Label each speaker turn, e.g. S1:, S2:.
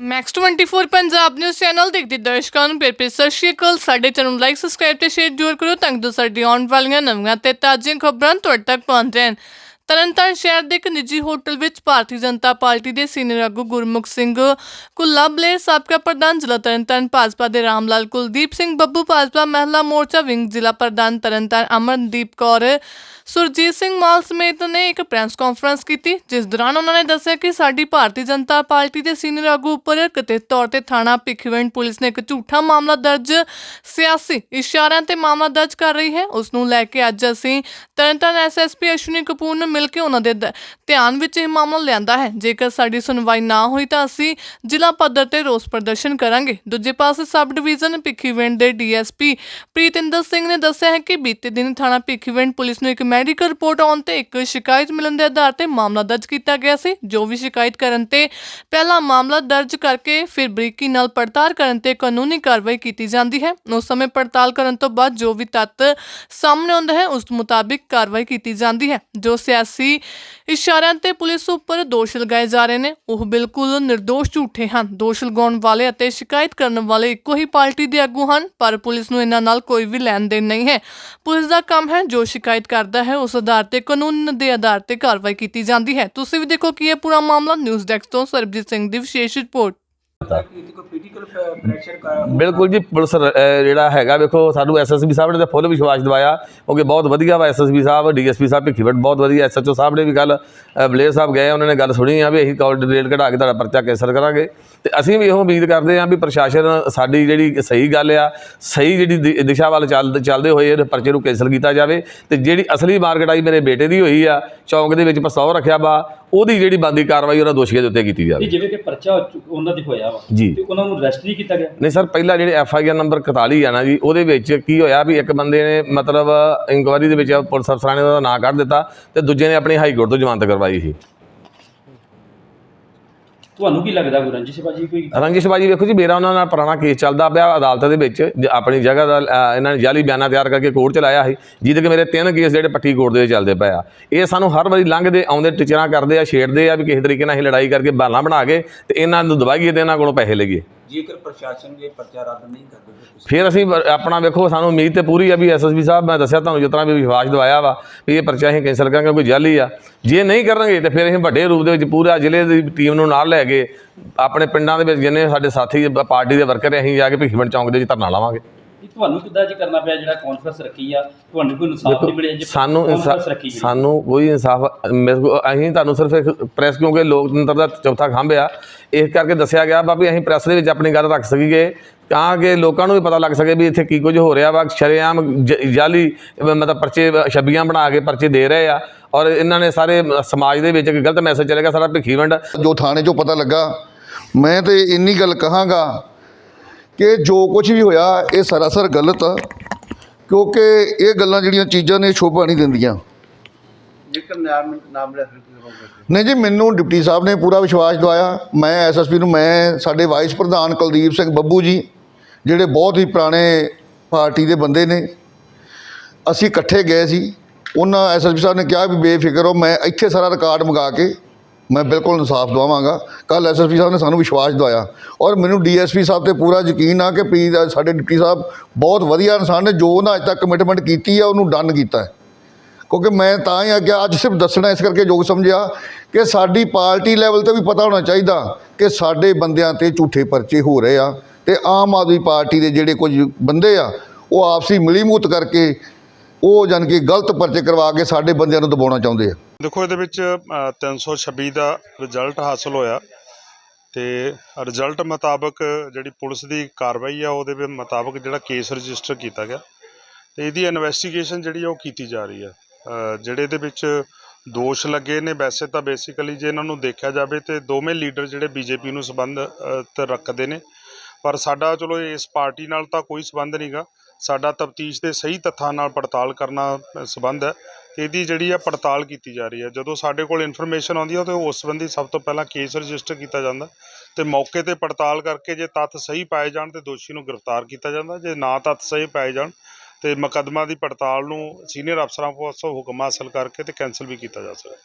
S1: Max 24 Punjab news channel ਦੇਖਦੇ ਦਰਸ਼ਕਾਂ ਨੂੰ ਪਿਆਰ ਭਰੀ ਸਤਿ ਸ਼੍ਰੀ ਅਕਾਲ। ਸਾਡੇ ਚੈਨਲ ਨੂੰ ਲਾਈਕ ਸਬਸਕ੍ਰਾਈਬ ਤੇ ਸ਼ੇਅਰ ਜ਼ਰੂਰ ਕਰੋ ਤਾਂ ਕਿ ਸਾਡੀ ਆਉਣ ਵਾਲੀਆਂ ਨਵੀਆਂ ਤੇ ਤਾਜ਼ੀਆਂ ਖਬਰਾਂ ਤੁਹਾਡੇ ਤੱਕ ਪਹੁੰਚ ਪਹੁੰਚਣ ਤਰਨਤਾਰਨ ਸ਼ਹਿਰ ਦੇ ਇੱਕ ਨਿੱਜੀ ਹੋਟਲ ਵਿੱਚ ਭਾਰਤੀ ਜਨਤਾ ਪਾਰਟੀ ਦੇ ਸੀਨੀਅਰ ਆਗੂ ਗੁਰਮੁਖ ਸਿੰਘ ਕੁੱਲਾ ਬਲੇਰ ਸਾਬਕਾ ਪ੍ਰਧਾਨ ਜ਼ਿਲ੍ਹਾ ਤਰਨਤਾਰਨ ਭਾਜਪਾ ਦੇ ਰਾਮਲਾਲ ਕੁਲਦੀਪ ਸਿੰਘ ਬੱਬੂ ਭਾਜਪਾ ਮਹਿਲਾ ਮੋਰਚਾ ਵਿੰਗ ਜ਼ਿਲ੍ਹਾ ਪ੍ਰਧਾਨ ਤਰਨਤਾਰਨ ਅਮਰਦੀਪ ਕੌਰ ਸੁਰਜੀਤ ਸਿੰਘ ਮਾਲ ਸਮੇਤ ਨੇ ਇੱਕ ਪ੍ਰੈਸ ਕਾਨਫਰੰਸ ਕੀਤੀ, ਜਿਸ ਦੌਰਾਨ ਉਹਨਾਂ ਨੇ ਦੱਸਿਆ ਕਿ ਸਾਡੀ ਭਾਰਤੀ ਜਨਤਾ ਪਾਰਟੀ ਦੇ ਸੀਨੀਅਰ ਆਗੂ ਉੱਪਰ ਕਥਿਤ ਤੌਰ ਤੇ ਥਾਣਾ ਭਿੱਖੀਵਿੰਡ ਪੁਲਿਸ ਨੇ ਇੱਕ ਝੂਠਾ ਮਾਮਲਾ ਦਰਜ, ਸਿਆਸੀ ਇਸ਼ਾਰਿਆਂ ਤੇ ਮਾਮਲਾ ਦਰਜ ਕਰ ਰਹੀ ਹੈ। ਉਸ ਨੂੰ ਲੈ ਕੇ ਅੱਜ ਅਸੀਂ ਤਰਨਤਾਰਨ ਐਸਐਸਪੀ ਅਸ਼ਵਨੀ ਕਪੂਰ ਨੂੰ ਮਿਲ ਕੇ ਉਹਨਾਂ ਦੇ ਧਿਆਨ ਵਿੱਚ ਇਹ ਮਾਮਲਾ ਲਿਆਂਦਾ ਹੈ। ਜੇਕਰ ਸਾਡੀ ਸੁਣਵਾਈ ਨਾ ਹੋਈ ਤਾਂ ਅਸੀਂ ਜ਼ਿਲ੍ਹਾ ਪੱਧਰ ਤੇ ਰੋਸ ਪ੍ਰਦਰਸ਼ਨ ਕਰਾਂਗੇ। ਦੂਜੇ ਪਾਸੇ ਸਬ ਡਿਵੀਜ਼ਨ ਭਿੱਖੀਵਿੰਡ ਦੇ ਡੀਐਸਪੀ ਪ੍ਰੀਤਿੰਦਰ ਸਿੰਘ ਨੇ ਦੱਸਿਆ ਹੈ ਕਿ ਬੀਤੇ ਦਿਨ ਥਾਣਾ ਭਿੱਖੀਵਿੰਡ ਪੁਲਿਸ ਨੂੰ ਇੱਕ ਮੈਡੀਕਲ ਰਿਪੋਰਟ ਆਉਣ ਤੇ ਇੱਕ ਸ਼ਿਕਾਇਤ ਮਿਲਣ ਦੇ ਆਧਾਰ ਤੇ ਮਾਮਲਾ ਦਰਜ ਕੀਤਾ ਗਿਆ ਸੀ, ਜੋ ਵੀ ਸ਼ਿਕਾਇਤ ਕਰਨ ਤੇ ਪਹਿਲਾ ਮਾਮਲਾ ਦਰਜ ਕਰਕੇ ਫਿਰ ਬਰੀਕੀ ਨਾਲ ਪੜਤਾਲ ਕਰਨ ਤੇ ਕਾਨੂੰਨੀ ਕਾਰਵਾਈ ਕੀਤੀ ਜਾਂਦੀ ਹੈ। ਉਸ ਸਮੇਂ ਪੜਤਾਲ ਕਰਨ ਤੋਂ ਬਾਅਦ ਜੋ ਵੀ ਤੱਤ ਸਾਹਮਣੇ ਆਉਂਦਾ ਹੈ, ਉਸ ਮੁਤਾਬਿਕ ਕਾਰਵਾਈ ਕੀਤੀ ਜਾਂਦੀ ਹੈ, ਜੋ ਸਿਆਸੀ ਇਸ਼ਾਰਿਆਂ ਤੇ ਪੁਲਿਸ ਉੱਪਰ ਦੋਸ਼ ਲਗਾਏ ਜਾ ਰਹੇ ਨੇ। ਉਹ ਬਿਲਕੁਲ ਨਿਰਦੋਸ਼ ਝੂਠੇ ਹਨ। ਦੋਸ਼ ਲਗਾਉਣ ਵਾਲੇ ਅਤੇ ਸ਼ਿਕਾਇਤ ਕਰਨ ਵਾਲੇ ਇੱਕੋ ਹੀ ਪਾਰਟੀ ਦੇ ਆਗੂ ਹਨ, ਪਰ ਪੁਲਿਸ ਨੂੰ ਇਹਨਾਂ ਨਾਲ ਕੋਈ ਵੀ ਲੈਣ ਦੇਣ ਨਹੀਂ ਹੈ। ਪੁਲਿਸ ਦਾ ਕੰਮ ਹੈ ਜੋ ਸ਼ਿਕਾਇਤ ਕਰਦਾ ਹੈ, ਉਸ ਆਧਾਰ ਤੇ ਕਾਨੂੰਨ ਦੇ ਆਧਾਰ ਤੇ ਕਾਰਵਾਈ ਕੀਤੀ ਜਾਂਦੀ ਹੈ। ਤੁਸੀਂ ਵੀ ਦੇਖੋ ਕਿ ਇਹ ਪੂਰਾ ਮਾਮਲਾ। ਨਿਊਜ਼ ਡੈਸਕ ਤੋਂ ਸਰਬਜੀਤ ਸਿੰਘ ਦੀ ਵਿਸ਼ੇਸ਼ ਰਿਪੋਰਟ।
S2: ਬਿਲਕੁਲ ਜੀ ਪੁਲਿਸ ਜਿਹੜਾ ਹੈਗਾ ਵੇਖੋ ਸਾਨੂੰ ਐਸਐਸਬੀ ਸਾਹਿਬ ਨੇ ਤਾਂ ਫੁੱਲ ਵਿਸ਼ਵਾਸ ਦਿਵਾਇਆ। ਕਿਉਂਕਿ ਬਹੁਤ ਵਧੀਆ ਵਾ ਐਸਐਸਬੀ ਸਾਹਿਬ ਡੀਐਸਪੀ ਸਾਹਿਬ ਭਿੱਖੀਵਟ ਬਹੁਤ ਵਧੀਆ। ਐਸਐਚਓ ਸਾਹਿਬ ਨੇ ਵੀ ਗੱਲ ਬਲੇਰ ਸਾਹਿਬ ਗਏ ਉਹਨਾਂ ਨੇ ਗੱਲ ਸੁਣੀ ਆ ਵੀ ਅਸੀਂ ਕੋਆਰਡੀਨੇਟ ਕਢਾ ਕੇ ਤੁਹਾਡਾ ਪਰਚਾ ਕੈਂਸਲ ਕਰਾਂਗੇ। ਤੇ ਅਸੀਂ ਵੀ ਇਹੋ ਉਮੀਦ ਕਰਦੇ ਹਾਂ ਵੀ ਪ੍ਰਸ਼ਾਸਨ ਸਾਡੀ ਜਿਹੜੀ ਸਹੀ ਗੱਲ ਆ ਸਹੀ ਜਿਹੜੀ ਦਿਸ਼ਾ ਵੱਲ ਚੱਲ ਚੱਲਦੇ ਹੋਏ ਇਹ ਪਰਚੇ ਨੂੰ ਕੈਂਸਲ ਕੀਤਾ ਜਾਵੇ। ਤੇ ਜਿਹੜੀ ਅਸਲੀ ਮਾਰਕੀਟ ਆਈ ਮੇਰੇ ਬੇਟੇ ਦੀ ਹੋਈ ਆ ਚੌਂਕ ਦੇ ਵਿੱਚ ਪਸਤੌਲ ਰੱਖਿਆ ਵਾ ਉਹਦੀ ਜਿਹੜੀ ਬੰਦੀ ਕਾਰਵਾਈ ਉਹਨਾਂ ਦੋਸ਼ੀਆਂ ਦੇ ਉੱਤੇ ਕੀਤੀ ਜਾਵੇ
S3: ਜਿਵੇਂ ਕਿ ਪਰਚਾ ਉਹਨਾਂ ਦੇ ਹੋਇਆ ਵਾ।
S2: ਜੀ।
S3: ਤੇ ਉਹਨਾਂ ਨੂੰ ਅਰੈਸਟ ਨਹੀਂ ਕੀਤਾ ਗਿਆ?
S2: ਨਹੀਂ ਸਰ ਪਹਿਲਾ ਜਿਹੜੇ ਐਫ ਆਈ ਆਰ ਨੰਬਰ 41 ਆ ਨਾ ਜੀ ਉਹਦੇ ਵਿੱਚ ਕੀ ਹੋਇਆ ਵੀ ਇੱਕ ਬੰਦੇ ਨੇ ਮਤਲਬ ਇਨਕੁਆਇਰੀ ਦੇ ਵਿੱਚ ਪੁਲਿਸ ਅਫਸਰਾਂ ਨੇ ਉਹਦਾ ਨਾਂ ਕੱਢ ਦਿੱਤਾ ਤੇ ਦੂਜੇ ਨੇ ਆਪਣੀ ਹਾਈ ਕੋਰਟ ਤੋਂ ਜ਼ਮਾਨਤ ਕਰਵਾਈ ਸੀ।
S3: ਤੁਹਾਨੂੰ ਕੀ ਲੱਗਦਾ ਕੋਈ ਰੰਜਿਸ਼ ਕੋਈ?
S2: ਰੰਜਿਸ਼ਬਾਜੀ ਵੇਖੋ ਜੀ ਮੇਰਾ ਉਹਨਾਂ ਨਾਲ ਪੁਰਾਣਾ ਕੇਸ ਚੱਲਦਾ ਪਿਆ ਅਦਾਲਤ ਦੇ ਵਿੱਚ ਜ- ਆਪਣੀ ਜਗ੍ਹਾ ਦਾ ਅ, ਇਹਨਾਂ ਨੇ ਜਾਲੀ ਬਿਆਨਾ ਤਿਆਰ ਕਰਕੇ ਕੋਰਟ ਚ ਲਾਇਆ ਸੀ ਜਿਹਦੇ ਕਿ ਮੇਰੇ ਤਿੰਨ ਕੇਸ ਜਿਹੜੇ ਪੱਟੀ ਕੋਰਟ ਦੇ ਵਿੱਚ ਚੱਲਦੇ ਪਏ ਆ। ਇਹ ਸਾਨੂੰ ਹਰ ਵਾਰੀ ਲੰਘਦੇ ਆਉਂਦੇ ਟਿਚਰਾਂ ਕਰਦੇ ਆ ਛੇੜਦੇ ਆ ਵੀ ਕਿਸੇ ਤਰੀਕੇ ਨਾਲ ਅਸੀਂ ਲੜਾਈ ਕਰਕੇ ਬਾਲਾਂ ਬਣਾ ਕੇ ਤੇ ਇਹਨਾਂ ਨੂੰ ਦਬਾਈਏ ਤੇ ਇਹਨਾਂ ਕੋਲੋਂ ਪੈਸੇ ਲਈਏ।
S4: ਜੇਕਰ ਪ੍ਰਸ਼ਾਸਨ ਇਹ ਪਰਚਾ ਰੱਦ ਨਹੀਂ ਕਰਦੇ ਫਿਰ ਤੁਸੀਂ
S2: ਫਿਰ ਅਸੀਂ ਬ- ਆਪਣਾ ਵੇਖੋ ਸਾਨੂੰ ਉਮੀਦ ਤੇ ਪੂਰੀ ਆ ਵੀ ਐਸਐਸਬੀ ਸਾਹਿਬ ਮੈਂ ਦੱਸਿਆ ਤੁਹਾਨੂੰ ਜਿਸ ਤਰ੍ਹਾਂ ਵੀ ਵਿਸ਼ਵਾਸ ਦਵਾਇਆ ਵਾ ਵੀ ਇਹ ਪਰਚਾ ਅਸੀਂ ਕੈਂਸਲ ਕਰਾਂਗੇ ਕੋਈ ਜਾਲੀ ਆ। ਜੇ ਨਹੀਂ ਕਰਨਗੇ ਤੇ ਫਿਰ ਅਸੀਂ ਵੱਡੇ ਰੂਪ ਦੇ ਵਿੱਚ ਪੂਰਾ ਜ਼ਿਲ੍ਹੇ ਦੀ ਟੀਮ ਨੂੰ ਨਾਲ ਲੈ ਕੇ ਆਪਣੇ ਪਿੰਡਾਂ ਦੇ ਵਿੱਚ ਜਿੰਨੇ ਸਾਡੇ ਸਾਥੀ ਪਾਰਟੀ ਦੇ ਵਰਕਰ ਆ, ਅਸੀਂ ਜਾ ਕੇ ਭਿੱਖੀਵਿੰਡ ਚੌਂਕ ਦੇ ਵਿੱਚ ਧਰਨਾ ਲਾਵਾਂਗੇ।
S3: ਇਹ ਤੁਹਾਨੂੰ ਕਿੱਦਾਂ ਜੀ ਕਰਨਾ ਪਿਆ ਜਿਹੜਾ ਕਾਨਫਰੰਸ ਰੱਖੀ ਆ? ਤੁਹਾਨੂੰ ਕੋਈ ਇਨਸਾਫ ਨਹੀਂ ਮਿਲਿਆ ਜੇ
S2: ਸਾਨੂੰ
S3: ਰੱਖੀ ਗਈ।
S2: ਸਾਨੂੰ ਕੋਈ ਇਨਸਾਫ ਮੇਰੇ ਕੋਲ- ਅਸੀਂ ਤੁਹਾਨੂੰ ਸਿਰਫ ਇੱਕ ਪ੍ਰੈਸ ਕਿਉਂਕਿ ਲੋਕਤੰਤਰ ਦਾ ਚੌਥਾ ਖੰਭ ਆ ਇਸ ਕਰਕੇ ਦੱਸਿਆ ਗਿਆ ਵਾ ਵੀ ਅਸੀਂ ਪ੍ਰੈਸ ਦੇ ਵਿੱਚ ਆਪਣੀ ਗੱਲ ਰੱਖ ਸਕੀਏ ਤਾਂ ਕਿ ਲੋਕਾਂ ਨੂੰ ਵੀ ਪਤਾ ਲੱਗ ਸਕੇ ਵੀ ਇੱਥੇ ਕੀ ਕੁਝ ਹੋ ਰਿਹਾ ਵਾ ਸ਼ਰੇਆਮ ਜ- ਜਾਲੀ ਅਹ ਮਤਲਬ ਪਰਚੇ ਛੱਬੀਆਂ ਬਣਾ ਕੇ ਪਰਚੇ ਦੇ ਰਹੇ ਆ ਔਰ ਇਹਨਾਂ ਨੇ ਸਾਰੇ ਸਮਾਜ ਦੇ ਵਿੱਚ ਇੱਕ ਗਲਤ ਮੈਸੇਜ ਚੱਲੇਗਾ ਸਾਡਾ ਭਿੱਖੀਵਿੰਡ
S5: ਜੋ ਥਾਣੇ 'ਚੋਂ ਪਤਾ ਲੱਗਾ ਮੈਂ ਤੇ ਇੰਨੀ ਗੱਲ ਕਹਾਂਗਾ ਕਿ ਜੋ ਕੁਝ ਵੀ ਹੋਇਆ ਇਹ ਸਰਾਸਰ ਗਲਤ ਆ ਕਿਉਂਕਿ ਇਹ ਗੱਲਾਂ ਜਿਹੜੀਆਂ ਚੀਜ਼ਾਂ ਨੇ ਸ਼ੋਭਾ ਨਹੀਂ ਦਿੰਦੀਆਂ। ਨਹੀਂ ਜੀ ਮੈਨੂੰ ਡਿਪਟੀ ਸਾਹਿਬ ਨੇ ਪੂਰਾ ਵਿਸ਼ਵਾਸ ਦਵਾਇਆ। ਮੈਂ ਐਸਐਸਪੀ ਨੂੰ ਮੈਂ ਸਾਡੇ ਵਾਈਸ ਪ੍ਰਧਾਨ ਕੁਲਦੀਪ ਸਿੰਘ ਬੱਬੂ ਜੀ ਜਿਹੜੇ ਬਹੁਤ ਹੀ ਪੁਰਾਣੇ ਪਾਰਟੀ ਦੇ ਬੰਦੇ ਨੇ ਅਸੀਂ ਇਕੱਠੇ ਗਏ ਸੀ। ਉਹਨਾਂ ਐਸਐਸਪੀ ਸਾਹਿਬ ਨੇ ਕਿਹਾ ਵੀ ਬੇਫਿਕਰ ਹੋ ਮੈਂ ਇੱਥੇ ਸਾਰਾ ਰਿਕਾਰਡ ਮੰਗਾ ਕੇ ਮੈਂ ਬਿਲਕੁਲ ਇਨਸਾਫ ਦਵਾਵਾਂਗਾ। ਕੱਲ ਐਸਐਸਪੀ ਸਾਹਿਬ ਨੇ ਸਾਨੂੰ ਵਿਸ਼ਵਾਸ ਦਵਾਇਆ। ਔਰ ਮੈਨੂੰ ਡੀਐਸਪੀ ਸਾਹਿਬ ਤੇ ਪੂਰਾ ਯਕੀਨ ਆ ਕਿ ਪੀ ਸਾਡੇ ਡਿਪਟੀ ਸਾਹਿਬ ਬਹੁਤ ਵਧੀਆ ਇਨਸਾਨ ਨੇ, ਜੋ ਉਹਨਾਂ ਅੱਜ ਤੱਕ ਕਮਿਟਮੈਂਟ ਕੀਤੀ ਆ, ਉਹਨੂੰ ਡਨ ਕੀਤਾ ਹੈ। ਕਿਉਂਕਿ ਮੈਂ ਤਾਂ ਹੀ ਅੱਗੇ ਅੱਜ ਸਿਰਫ ਦੱਸਣਾ ਇਸ ਕਰਕੇ ਯੋਗ ਸਮਝਿਆ ਕਿ ਸਾਡੀ ਪਾਰਟੀ ਲੈਵਲ ਤੇ ਵੀ ਪਤਾ ਹੋਣਾ ਚਾਹੀਦਾ ਕਿ ਸਾਡੇ ਬੰਦਿਆਂ ਤੇ ਝੂਠੇ ਪਰਚੇ ਹੋ ਰਹੇ ਆ ਤੇ ਆਮ ਆਦਮੀ ਪਾਰਟੀ ਦੇ ਜਿਹੜੇ ਕੁਝ ਬੰਦੇ ਆ, ਉਹ ਆਪਸੀ ਮਿਲੀਮੂਤ ਕਰਕੇ ਉਹ ਜਾਣੀ ਕਿ ਗਲਤ ਪਰਚੇ ਕਰਵਾ ਕੇ ਸਾਡੇ ਬੰਦਿਆਂ ਨੂੰ ਦਬਾਉਣਾ ਚਾਹੁੰਦੇ ਆ।
S6: ਦੇਖੋ ਇਹਦੇ ਵਿੱਚ ਅ, 326 ਦਾ ਰਿਜ਼ਲਟ ਹਾਸਲ ਹੋਇਆ ਤੇ ਰਿਜ਼ਲਟ ਮੁਤਾਬਕ ਜਿਹੜੀ ਪੁਲਿਸ ਦੀ ਕਾਰਵਾਈ ਆ ਉਹਦੇ ਮੁਤਾਬਕ ਜਿਹੜਾ ਕੇਸ ਰਜਿਸਟਰ ਕੀਤਾ ਗਿਆ ਤੇ ਇਹਦੀ ਇਨਵੈਸਟੀਗੇਸ਼ਨ ਜਿਹੜੀ ਆ ਉਹ ਕੀਤੀ ਜਾ ਰਹੀ ਆ। ਜਿਹੜੇ ਇਹਦੇ ਵਿੱਚ ਦੋਸ਼ ਲੱਗੇ ਨੇ ਵੈਸੇ ਤਾਂ ਬੇਸਿਕਲੀ ਜੇ ਇਹਨਾਂ ਨੂੰ ਦੇਖਿਆ ਜਾਵੇ ਤੇ ਦੋਵੇਂ ਲੀਡਰ ਜਿਹੜੇ ਬੀਜੇਪੀ ਨੂੰ ਸੰਬੰਧ ਰੱਖਦੇ ਨੇ। ਪਰ ਸਾਡਾ ਚਲੋ ਇਸ ਪਾਰਟੀ ਨਾਲ ਤਾਂ ਕੋਈ ਸੰਬੰਧ ਨਹੀਂਗਾ ਸਾਡਾ ਤਫਤੀਸ਼ ਦੇ ਸਹੀ ਤੱਥਾਂ ਨਾਲ ਪੜਤਾਲ ਕਰਨਾ ਸੰਬੰਧ ਹੈ। ਇਹਦੀ ਜਿਹੜੀ ਆ ਪੜਤਾਲ ਕੀਤੀ ਜਾ ਰਹੀ ਹੈ ਜਦੋਂ ਸਾਡੇ ਕੋਲ ਇਨਫੋਰਮੇਸ਼ਨ ਆਉਂਦੀ ਹੈ ਤਾਂ ਉਸ ਸੰਬੰਧੀ ਸਭ ਤੋਂ ਪਹਿਲਾਂ ਕੇਸ ਰਜਿਸਟਰ ਕੀਤਾ ਜਾਂਦਾ। ਤੇ ਮੌਕੇ ਤੇ ਪੜਤਾਲ ਕਰਕੇ ਜੇ ਤੱਥ ਸਹੀ ਪਾਏ ਜਾਣ ਤੇ ਦੋਸ਼ੀ ਨੂੰ ਗ੍ਰਿਫਤਾਰ ਕੀਤਾ ਜਾਂਦਾ। ਜੇ ਨਾ ਤੱਥ ਸਹੀ ਪਾਏ ਜਾਣ ਤੇ ਮੁਕੱਦਮਾ ਦੀ ਪੜਤਾਲ ਨੂੰ ਸੀਨੀਅਰ ਅਫਸਰਾਂ ਕੋਲੋਂ ਹੁਕਮ ਹਾਸਲ ਕਰਕੇ ਤੇ ਕੈਂਸਲ ਵੀ ਕੀਤਾ ਜਾ ਸਕਦਾ।